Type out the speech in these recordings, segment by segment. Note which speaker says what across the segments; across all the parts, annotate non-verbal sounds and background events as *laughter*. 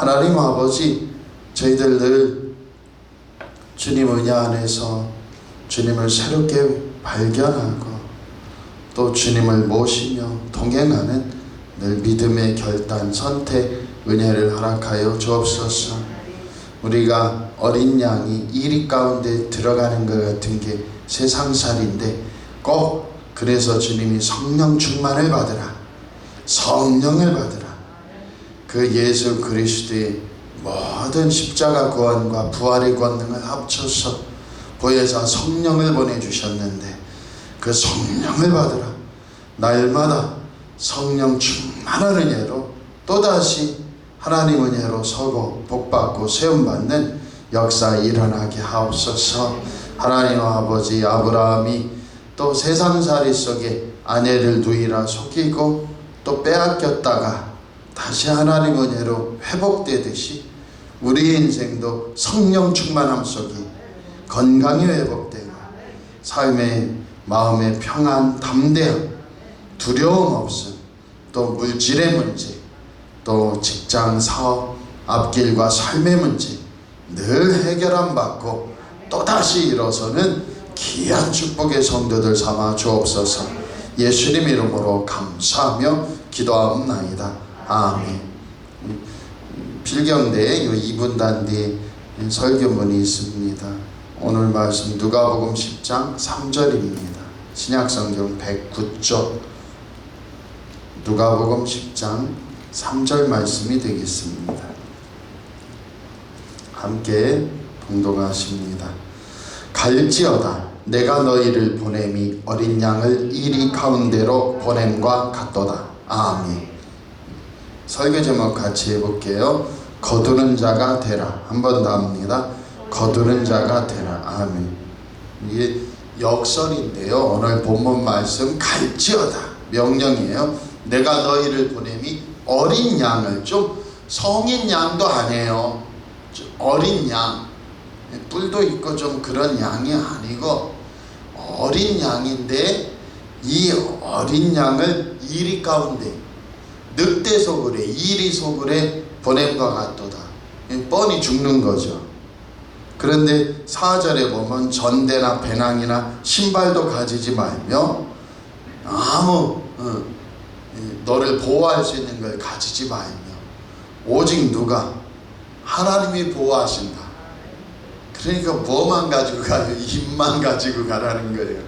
Speaker 1: 하나님 아버지 저희들 늘 주님 은혜 안에서 주님을 새롭게 발견하고 또 주님을 모시며 동행하는 늘 믿음의 결단 선택 은혜를 허락하여 주옵소서. 우리가 어린 양이 이리 가운데 들어가는 것 같은 게 세상살인데 꼭 그래서 주님이 성령 충만을 받으라. 성령을 받으라 그 예수 그리스도의 모든 십자가 구원과 부활의 권능을 합쳐서 보혜사 성령을 보내주셨는데 그 성령을 받으라. 날마다 성령 충만한 은혜로 또다시 하나님 은혜로 서고 복받고 세움받는 역사 일어나게 하옵소서. 하나님 아버지 아브라함이 또 세상살이 속에 아내를 누이라 속이고 또 빼앗겼다가 다시 하나님 은혜로 회복되듯이 우리 인생도 성령 충만함 속에 건강이 회복되고 삶의 마음의 평안 담대함 두려움 없음 또 물질의 문제 또 직장 사업 앞길과 삶의 문제 늘 해결함 받고 또다시 일어서는 귀한 축복의 성도들 삼아 주옵소서. 예수님 이름으로 감사하며 기도하옵나이다 아멘 필경대에 이 2분단 뒤에 설교문이 있습니다 오늘 말씀 누가복음 10장 3절입니다 신약성경 109쪽 누가복음 10장 3절 말씀이 되겠습니다. 함께 봉독하십니다. 갈지어다 내가 너희를 보냄이 어린 양을 이리 가운데로 보냄과 같도다. 아멘. 설교 제목 같이 해볼게요. 거두는 자가 되라. 한 번 더 합니다. 거두는 자가 되라. 아멘. 이게 역설인데요. 오늘 본문 말씀 갈지어다 명령이에요. 내가 너희를 보냄이 어린 양을 좀 성인 양도 아니에요. 좀 어린 양 뿔도 있고 좀 그런 양이 아니고 어린 양인데 이 어린 양을 이리 가운데 늑대 소굴에 이리 소굴에 보냄과 같도다. 뻔히 죽는 거죠. 그런데 사절에 보면 전대나 배낭이나 신발도 가지지 말며 아무 어, 너를 보호할 수 있는 걸 가지지 말며 오직 누가 하나님이 보호하신다. 그러니까 뭐만 가지고 가요? 입만 가지고 가라는 거예요.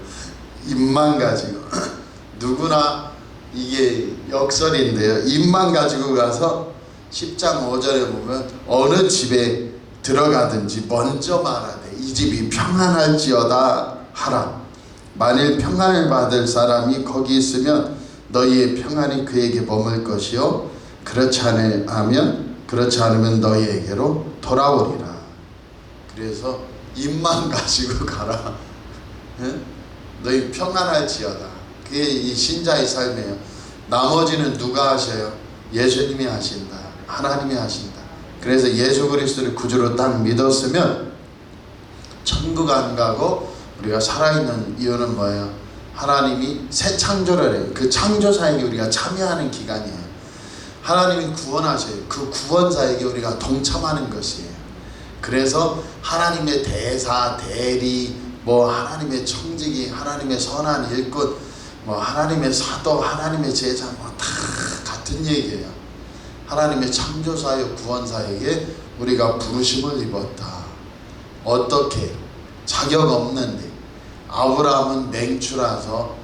Speaker 1: 입만 가지고 *clears throat* 누구나 이게 역설인데요. 입만 가지고 가서 10장 5절에 보면 어느 집에 들어가든지 먼저 말하되 이 집이 평안할지어다 하라. 만일 평안을 받을 사람이 거기 있으면 너희의 평안이 그에게 머물 것이요 그렇지 않으면 그렇지 않으면 너희에게로 돌아오리라. 그래서 입만 가지고 가라. 응? 너희 평안할지어다. 그게 이 신자의 삶이에요. 나머지는 누가 하셔요? 예수님이 하신다. 하나님이 하신다. 그래서 예수 그리스도를 구주로 딱 믿었으면 천국 안 가고 우리가 살아있는 이유는 뭐예요? 하나님이 새 창조를 해요. 그 창조사에게 우리가 참여하는 기간이에요. 하나님이 구원하셔요. 그 구원사에게 우리가 동참하는 것이에요. 그래서 하나님의 대사, 대리, 뭐 하나님의 청지기, 하나님의 선한 일꾼, 뭐 하나님의 사도, 하나님의 제자, 뭐 다 같은 얘기예요. 하나님의 창조사요 구원사에게 우리가 부르심을 입었다. 어떻게 자격 없는데 아브라함은 맹추라서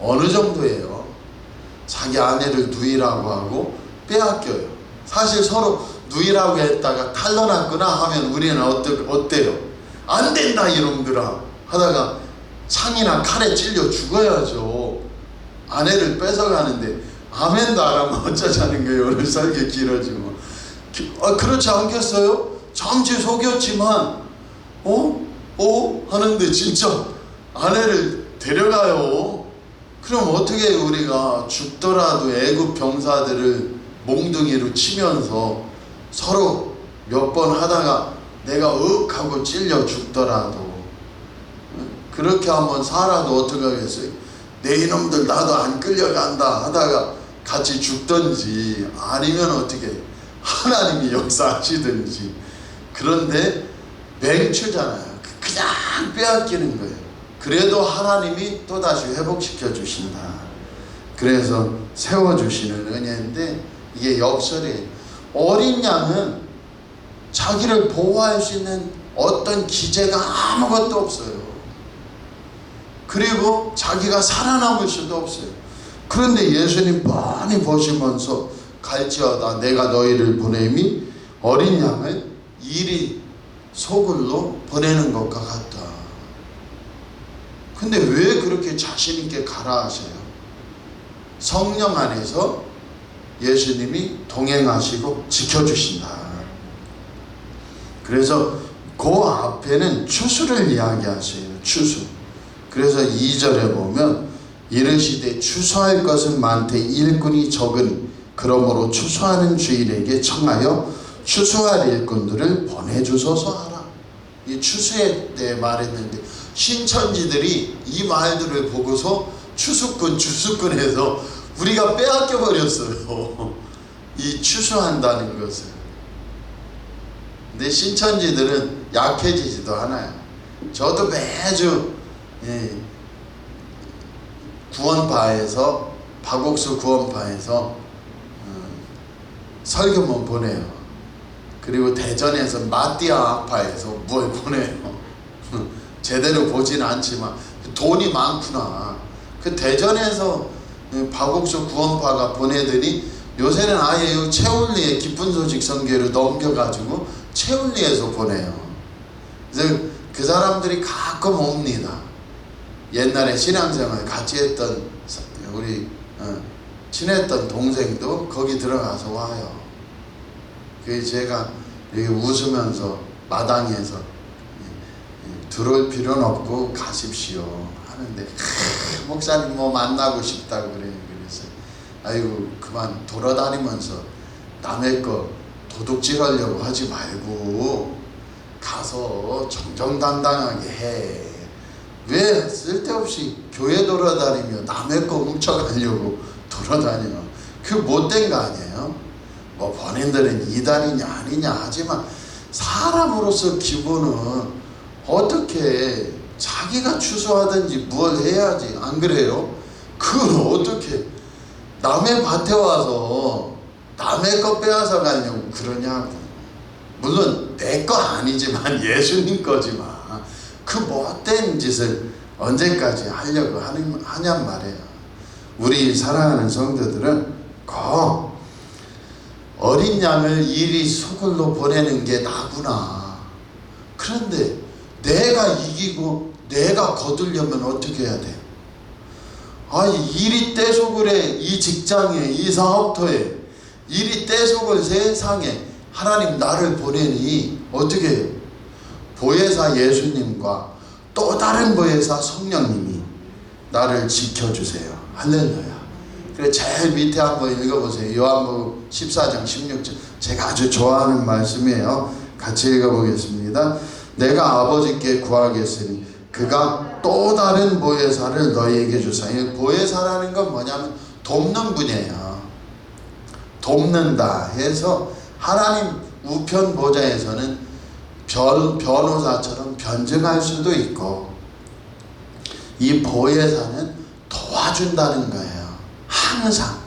Speaker 1: 어느 정도예요? 자기 아내를 누이라고 하고 빼앗겨요. 사실 서로 누이라고 했다가 탈러났구나 하면 우리는 어떠, 어때요? 안 된다 이놈들아 하다가 창이나 칼에 찔려 죽어야죠. 아내를 뺏어가는데 아멘도 안 하면 어쩌자는 거예요. 오늘 설교 길어지고. 아, 그렇지 않겠어요? 잠시 속였지만 어? 어? 하는데 진짜 아내를 데려가요. 그럼 어떻게 우리가 죽더라도 애굽 병사들을 몽둥이로 치면서 서로 몇 번 하다가 내가 윽 하고 찔려 죽더라도 그렇게 한번 살아도 어떻게 하겠어요? 내 이놈들 나도 안 끌려간다 하다가 같이 죽든지 아니면 어떻게 하나님이 역사하시든지 그런데 맹추잖아요. 그냥 빼앗기는 거예요. 그래도 하나님이 또다시 회복시켜 주신다. 그래서 세워주시는 은혜인데 이게 역설이에요. 어린 양은 자기를 보호할 수 있는 어떤 기제가 아무것도 없어요. 그리고 자기가 살아남을 수도 없어요. 그런데 예수님 많이 보시면서 갈지어다 내가 너희를 보냄이 어린 양을 이리 소굴로 보내는 것과 같다. 근데 왜 그렇게 자신 있게 가라 하세요? 성령 안에서 예수님이 동행하시고 지켜주신다. 그래서 그 앞에는 추수를 이야기하세요. 추수. 그래서 2절에 보면 이르시되 추수할 것은 많되 일꾼이 적은 그러므로 추수하는 주인에게 청하여 추수할 일꾼들을 보내주소서 하라. 이 추수에 대해 말했는데 신천지들이 이 말들을 보고서 추수꾼 추수꾼에서 우리가 빼앗겨 버렸어요. *laughs* 이 추수한다는 것을. 근데 신천지들은 약해지지도 않아요. 저도 매주 예, 구원파에서 박옥수 구원파에서 음, 설교문 보내요. 그리고 대전에서 마띠아파에서 뭘 보내요. *laughs* 제대로 보진 않지만 돈이 많구나. 그 대전에서 예, 박옥수 구원파가 보내더니 요새는 아예 요 채울리에 기쁜 소식 선교를 넘겨가지고 채울리에서 보내요. 그래서 그 사람들이 가끔 옵니다. 옛날에 신앙생활 같이 했던 사- 우리 어, 친했던 동생도 거기 들어가서 와요. 그 제가 여기 웃으면서 마당에서 예, 예, 들어올 필요는 없고 가십시오 하는데 크, 목사님 뭐 만나고 싶다고 그래요. 그래서 아이고 그만 돌아다니면서 남의 거 도둑질 하려고 하지 말고 가서 정정당당하게 해. 왜 쓸데없이 교회 돌아다니며 남의 거 훔쳐가려고 돌아다녀? 그 못된 거 아니에요? 뭐 본인들은 이단이냐 아니냐 하지만 사람으로서 기본은 어떻게 자기가 추수하든지 뭘 해야지 안 그래요? 그걸 어떻게 남의 밭에 와서 남의 거 빼앗아 가려고 그러냐고 물론 내 거 아니지만 *laughs* 예수님 거지만 그 못된 짓을 언제까지 하려고 하는, 하냔 말이에요. 우리 사랑하는 성도들은 꼭 어린 양을 이리 소굴로 보내는 게 나구나. 그런데 내가 이기고 내가 거두려면 어떻게 해야 돼? 아, 이리 떼속을해 이 직장에 이 사업터에 이리 떼속을 세상에 하나님 나를 보내니 어떻게 해요? 보혜사 예수님과 또 다른 보혜사 성령님이 나를 지켜주세요. 할렐루야. 그래 제일 밑에 한번 읽어보세요. 요한복음 14장 16절. 제가 아주 좋아하는 말씀이에요. 같이 읽어보겠습니다. 내가 아버지께 구하겠으니 그가 또 다른 보혜사를 너희에게 주사. 이 보혜사라는 건 뭐냐면 돕는 분이에요. 돕는다 해서 하나님 우편 보좌에서는 변, 변호사처럼 변증할 수도 있고 이 보혜사는 도와준다는 거예요. 항상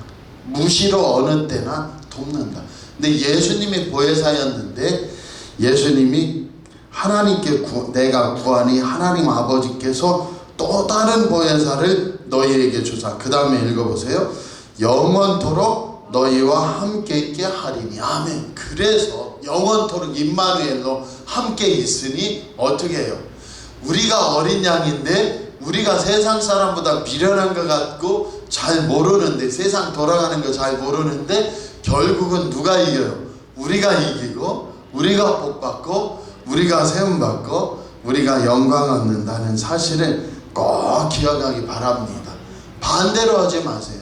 Speaker 1: 무시로 어느 때나 돕는다. 근데 예수님이 보혜사였는데 예수님이 하나님께 구, 내가 구하니 하나님 아버지께서 또 다른 보혜사를 너희에게 주사. 그 다음에 읽어보세요. 영원토록 너희와 함께 있게 하리니 아멘. 그래서 영원토록 임마누엘로 함께 있으니 어떻게 해요? 우리가 어린 양인데 우리가 세상 사람보다 미련한 것 같고 잘 모르는데 세상 돌아가는 거 잘 모르는데 결국은 누가 이겨요? 우리가 이기고 우리가 복받고 우리가 세움받고 우리가 영광 얻는다는 사실을 꼭 기억하기 바랍니다. 반대로 하지 마세요.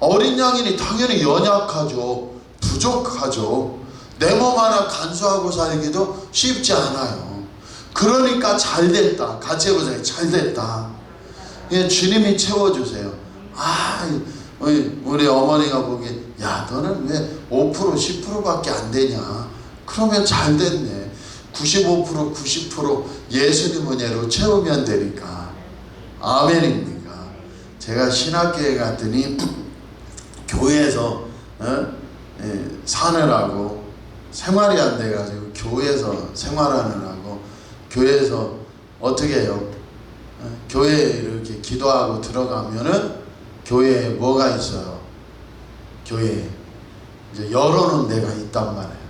Speaker 1: 어린 양이니 당연히 연약하죠. 부족하죠. 내 몸 하나 간수하고 살기도 쉽지 않아요. 그러니까 잘 됐다. 같이 해보세요. 잘 됐다. 예, 주님이 채워주세요. 아, 우리, 어머니가 보기에 야 너는 왜 5% 10%밖에 안 되냐 그러면 잘 됐네 95% 90% 예수님 은혜로 채우면 되니까 아멘입니까 제가 신학교에 갔더니 *clears throat* 교회에서 어? 예, 사느라고 생활이 안 돼가지고 교회에서 생활하느라고 교회에서 어떻게 해요 어? 교회에 이렇게 기도하고 들어가면은 교회에 뭐가 있어요? 교회에 이제 열어놓은 데가 있단 말이에요.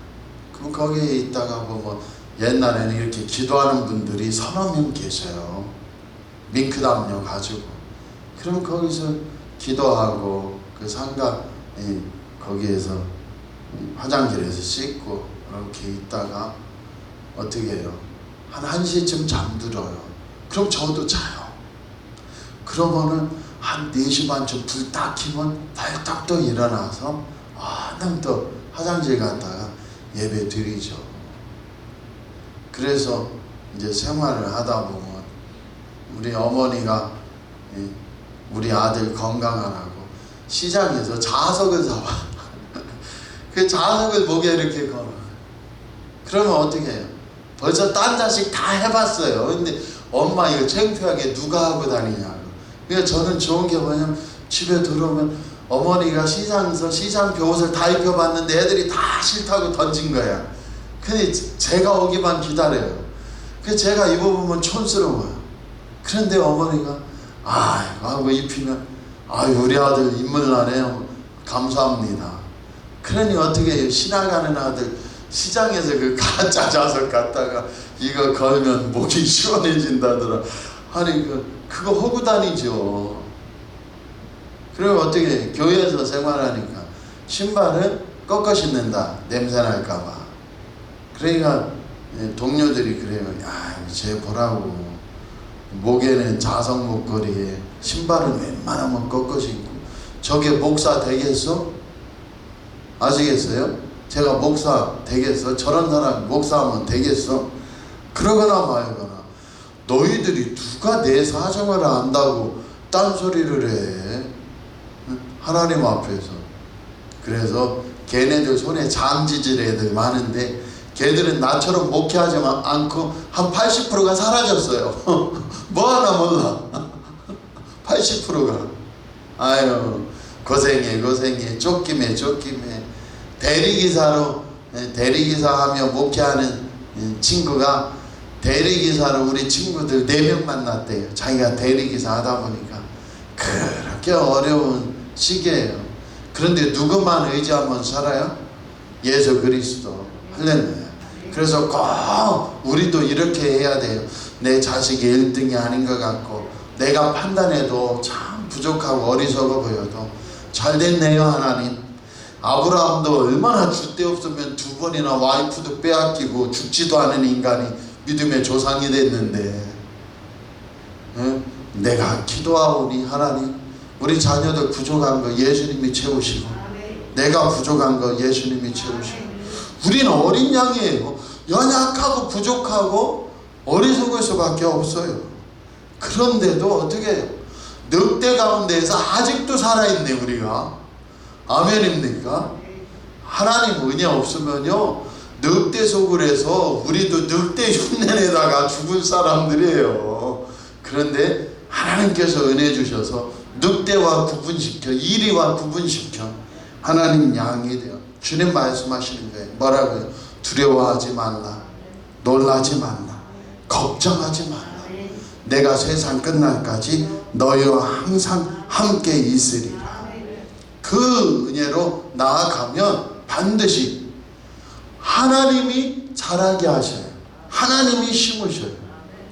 Speaker 1: 그럼 거기에 있다가 보면 옛날에는 이렇게 기도하는 분들이 서너 명 계셔요. 밍크담요 가지고. 그럼 거기서 기도하고 그 상가 예, 거기에서 화장실에서 씻고 이렇게 있다가 어떻게 해요? 한 1시쯤 잠들어요. 그럼 저도 자요. 그러면은 한 4시 반쯤 불딱 켜면 벌떡 또 일어나서 얼른 또 화장실 갔다가 예배 드리죠. 그래서 이제 생활을 하다 보면 우리 어머니가 예, 우리 아들 건강하라고 시장에서 자석을 사와. 그 자석을 목에 이렇게 걸어. 그러면 어떻게 해요? 벌써 딴 자식 다 해봤어요. 근데 엄마 이거 창피하게 누가 하고 다니냐고. 그러니까 저는 좋은 게 뭐냐면 집에 들어오면 어머니가 시장에서 시장표 옷을 다 입혀봤는데 애들이 다 싫다고 던진 거야. 근데 제가 오기만 기다려요. 그 제가 입어보면 촌스러워요. 그런데 어머니가 아 하고 입히면 아 우리 아들 인물 나네요. 감사합니다. 그러니 어떻게? 시나가는 아들 시장에서 그 가짜 자석 갖다가 이거 걸면 목이 시원해진다더라. 아니 그 그거 하고 다니죠. 그리고 어떻게 해? 교회에서 생활하니까 신발을 꺾어 신는다 냄새 날까봐. 그러니까 예, 동료들이 그래요. 야, 쟤 보라고 목에는 자석 목걸이에 신발은 웬만하면 꺾어 신고 저게 목사 되겠어? 아시겠어요? 제가 목사 되겠어? 저런 사람 목사하면 되겠어? 그러거나 말거나 너희들이 누가 내 사정을 안다고 딴소리를 해 응? 하나님 앞에서 그래서 걔네들 손에 장지질 애들 많은데 걔들은 나처럼 목회하지 않고 한 80%가 사라졌어요 *laughs* 뭐 하나 몰라 *laughs* 80%가 아유 고생해 고생해 쫓김해 쫓김해 대리기사로 예, 대리기사 하며 목회하는 예, 친구가 대리기사로 우리 친구들 4명 만났대요. 자기가 대리기사 하다 보니까. 그렇게 어려운 시기예요. 그런데 누구만 의지하면 살아요? 예수 그리스도. 할렐루야. 그래서 꼭 우리도 이렇게 해야 돼요. 내 자식이 1등이 아닌 것 같고 내가 판단해도 참 부족하고 어리석어 보여도 잘 됐네요 하나님 아브라함도 얼마나 줏대 없으면 두 번이나 와이프도 빼앗기고 죽지도 않은 인간이 믿음의 조상이 됐는데 응? 내가 기도하오니 하나님 우리 자녀들 부족한 거 예수님이 채우시고 내가 부족한 거 예수님이 채우시고. 우리는 어린 양이에요. 연약하고 부족하고 어리석을 수밖에 없어요. 그런데도 어떻게 해요? 늑대 가운데에서 아직도 살아있네 우리가 아멘입니까? 하나님 은혜 없으면요 늑대 속을 해서 우리도 늑대 흉내내다가 죽을 사람들이에요 그런데 하나님께서 은혜 주셔서 늑대와 구분시켜 이리와 구분시켜 하나님 양이 되어 주님 말씀하시는 거예요 뭐라고요? 두려워하지 말라 놀라지 말라 걱정하지 말라 내가 세상 끝날까지 너희와 항상 함께 있으리라 그 은혜로 나아가면 반드시 하나님이 자라게 하셔요. 하나님이 심으셔요.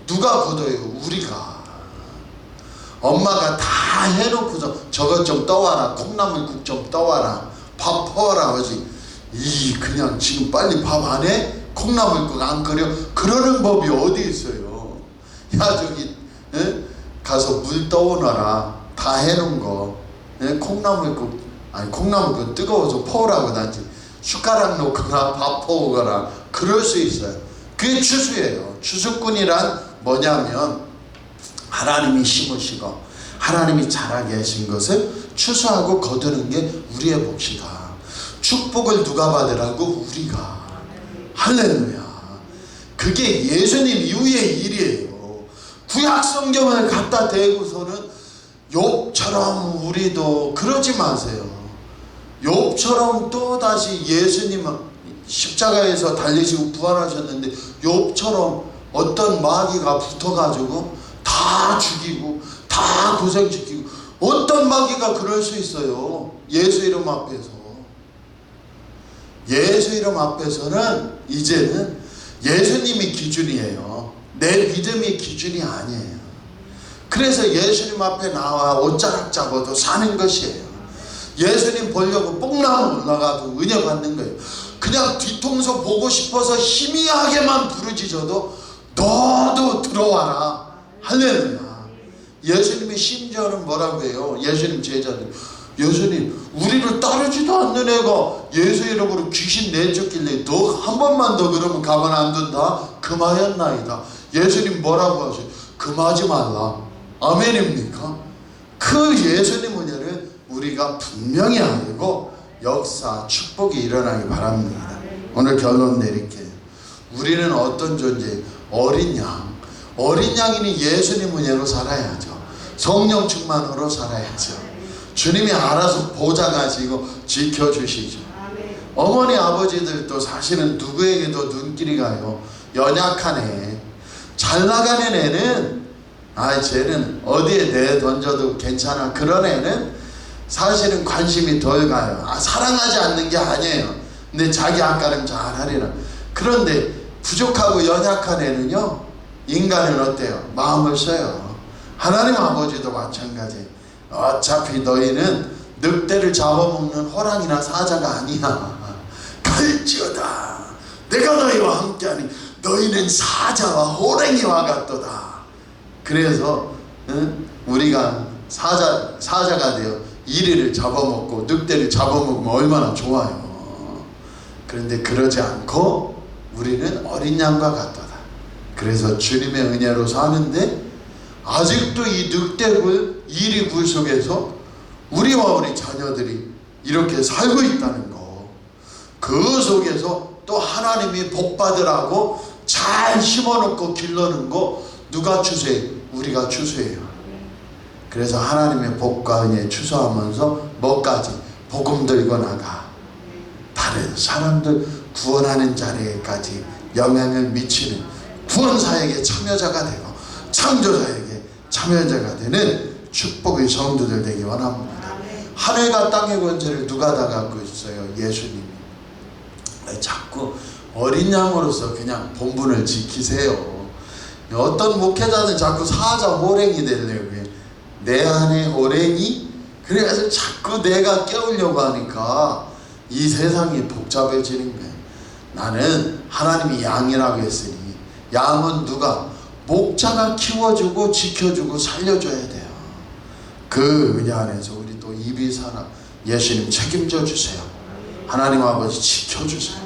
Speaker 1: 누가 거둬요? 우리가. 엄마가 다 해놓고서 저것 좀 떠와라. 콩나물국 좀 떠와라. 밥 퍼와라 하지. 이 그냥 지금 빨리 밥 안 해? 콩나물국 안 끓여? 그러는 법이 어디 있어요? 야 저기 에? 가서 물 떠오너라. 다 해놓은 거. 에? 콩나물국 아니 콩나물국 뜨거워서 퍼오라고 나지. 숟가락 놓거나 *laughs* 밥 퍼오거나 그럴 수 있어요. 그게 추수예요. 추수꾼이란 뭐냐면 하나님이 심으시고 하나님이 자라게 하신 것을 추수하고 거두는 게 우리의 몫이다. 축복을 누가 받으라고 우리가 할렐루야. 그게 예수님 이후의 일이에요. 구약 성경을 갖다 대고서는 욥처럼 우리도 그러지 마세요. 욥처럼 또 다시 예수님 십자가에서 달리시고 부활하셨는데 욥처럼 어떤 마귀가 붙어가지고 다 죽이고 다 고생 시키고 어떤 마귀가 그럴 수 있어요. 예수 이름 앞에서 예수 이름 앞에서는 이제는 예수님이 기준이에요. 내 믿음이 기준이 아니에요. 그래서 예수님 앞에 나와 옷자락 잡아도 사는 것이에요. 예수님 보려고 뽕나무 올라가도 은혜 받는 거예요. 그냥 뒤통수 보고 싶어서 희미하게만 부르짖어도 너도 들어와라. 할렐루야. 예수님이 심지어는 뭐라고 해요? 예수님 제자들. 예수님, 우리를 따르지도 않는 애가 예수 이름으로 귀신 내쫓길래 너 한 번만 더 그러면 가만 안 둔다? 금하였나이다. 예수님 뭐라고 하세요? 금하지 말라. 아멘입니까? 그 예수님 은혜를 우리가 분명히 알고 역사, 축복이 일어나기 바랍니다. 오늘 결론 내릴게요. 우리는 어떤 존재? 어린 양. 어린 양이니 예수님 은혜로 살아야죠. 성령 충만으로 살아야죠. 주님이 알아서 보좌가시고 지켜주시죠. 어머니 아버지들도 사실은 누구에게도 눈길이 가요. 연약한 애. 잘 나가는 애는 아 쟤는 어디에 내 던져도 괜찮아. 그런 애는 사실은 관심이 덜 가요. 아 사랑하지 않는 게 아니에요. 근데 자기 아까는 잘하리라. 그런데 부족하고 연약한 애는요. 인간은 어때요? 마음을 써요. 하나님 아버지도 마찬가지. 어차피 너희는 늑대를 잡아먹는 호랑이나 사자가 아니야. 갈지어다. 내가 너희와 함께하니 너희는 사자와 호랭이와 같도다. 그래서 응? 우리가 사자 사자가 되어 이리를 잡아먹고 늑대를 잡아먹으면 얼마나 좋아요. 그런데 그러지 않고 우리는 어린 양과 같도다. 그래서 주님의 은혜로 사는데 아직도 이 늑대굴 이리 굴 속에서 우리와 우리 자녀들이 이렇게 살고 있다는 거. 그 속에서 또 하나님이 복 받으라고 잘 심어놓고 길러는 거 누가 추수해? 우리가 추수해요. 그래서 하나님의 복과 은혜 추수하면서 뭐까지? 복음 들고 나가. 다른 사람들 구원하는 자리에까지 영향을 미치는 구원사에게 참여자가 되고 창조자에게 참여자가 되는 축복의 성도들 되기 원합니다. 하늘과 땅의 권세를 누가 다 갖고 있어요? 예수님이. 왜 자꾸 어린 양으로서 그냥 본분을 지키세요. 어떤 목회자는 자꾸 사자 호랭이 되려고 해. 내 안에 호랭이? 그래서 자꾸 내가 깨우려고 하니까 이 세상이 복잡해지는 거예요. 나는 하나님이 양이라고 했으니 양은 누가? 목자가 키워주고 지켜주고 살려줘야 돼요. 그 은혜 안에서 우리 또 입이 살아 예수님 책임져 주세요. 하나님 아버지 지켜주세요.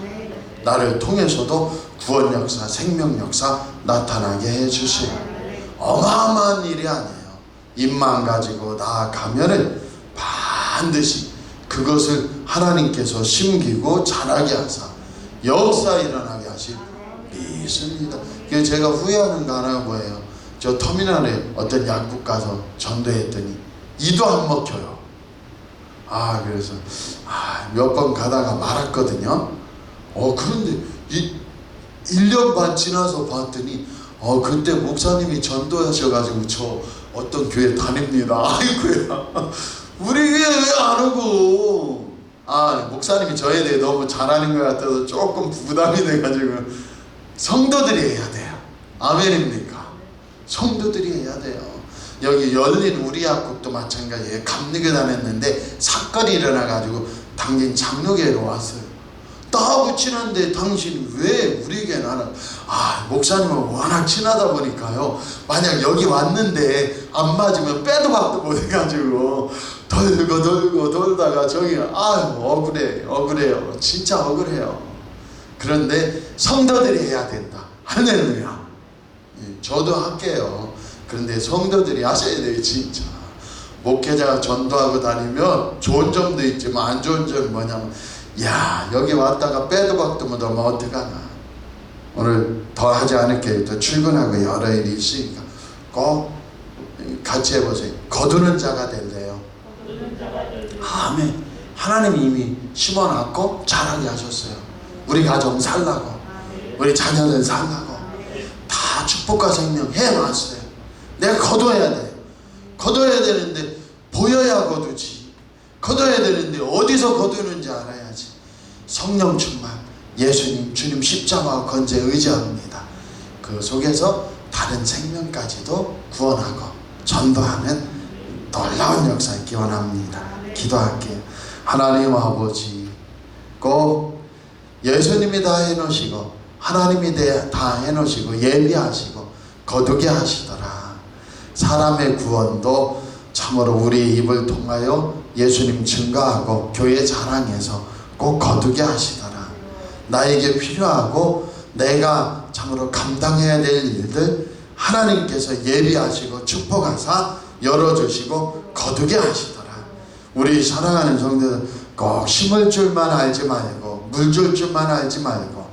Speaker 1: 나를 통해서도 구원 역사, 생명 역사 나타나게 해주세요. 어마어마한 일이 아니에요. 입만 가지고 나아가면은 반드시 그것을 하나님께서 심기고 자라게 하사 역사 일어나게 하실 믿습니다. 그래서 제가 후회하는 거 하나가 뭐예요? 저 터미널에 어떤 약국 가서 전도했더니 이도 안 먹혀요. 아 그래서 아, 몇 번 가다가 말았거든요. 어 그런데 이 1년 반 지나서 봤더니 어 그때 목사님이 전도하셔가지고 저 어떤 교회 다닙니다. *laughs* 아이고야 우리 교회 왜안 오고 아 목사님이 저에 대해 너무 잘하는 것 같아서 조금 부담이 돼가지고 성도들이 해야 돼요. 아멘입니까? 성도들이 해야 돼요. 여기 열린 우리 학국도 마찬가지예요. 감리교 다녔는데 사건이 일어나가지고 당신 장로교회로 왔어요. 다 붙이는데 당신이 왜 우리 교회 나는 아 목사님은 워낙 친하다 보니까요. 만약 여기 왔는데 안 맞으면 빼도 박도 못해가지고 돌고 돌고 돌다가 저기 아 억울해 억울해요. 진짜 억울해요. 그런데 성도들이 해야 된다. 할렐루야. 예, 저도 할게요. 그런데 성도들이 하셔야 돼요, 진짜. 목회자가 전도하고 다니면 좋은 점도 있지만 안 좋은 점은 뭐냐면 야 여기 왔다가 빼도 박도 못하면 어떡하나? 오늘 더 하지 않을게요 또 출근하고 여러 일이 있으니까 꼭 같이 해보세요. 거두는 자가 될래요. 아멘. 하나님이 이미 심어놨고 자라게 하셨어요. 우리 가정 살라고. 우리 자녀들 살라고. 다 축복과 생명 해놨어요. 내가 거둬야 돼. 거둬야 되는데 보여야 거두지. 거둬야 되는데 어디서 거두는지 알아야지 성령 충만 예수님 주님 십자가와 건재 의지합니다. 그 속에서 다른 생명까지도 구원하고 전도하는 놀라운 역사를 기원합니다. 기도할게요. 하나님 아버지 꼭 예수님이 다 해놓으시고 하나님이 대- 다 해놓으시고 예비하시고 거두게 하시더라. 사람의 구원도 참으로 우리 입을 통하여 예수님 증가하고 교회 자랑해서 꼭 거두게 하시더라. 나에게 필요하고 내가 참으로 감당해야 될 일들 하나님께서 예비하시고 축복하사 열어주시고 거두게 하시더라. 우리 사랑하는 성도들 꼭 심을 줄만 알지 말고 물 줄 줄만 알지 말고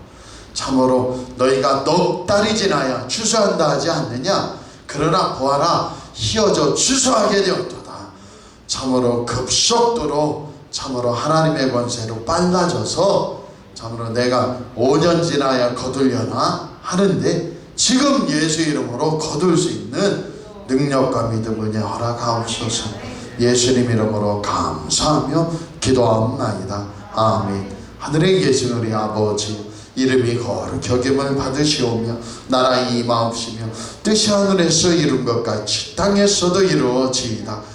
Speaker 1: 참으로 너희가 넉 달이 지나야 추수한다 하지 않느냐? 그러나 보아라 희어져 추수하게 되었도다. 참으로 급속도로 참으로 하나님의 권세로 빨라져서 참으로 내가 5년 지나야 거두려나 하는데 지금 예수 이름으로 거둘 수 있는 능력과 믿음을 허락하옵소서. 예수님 이름으로 감사하며 기도하옵나이다. 아멘. 하늘에 계신 우리 아버지 이름이 거룩히 여김을 받으시오며 나라의 임하옵시며 뜻이 하늘에서 이룬 것 같이 땅에서도 이루어지이다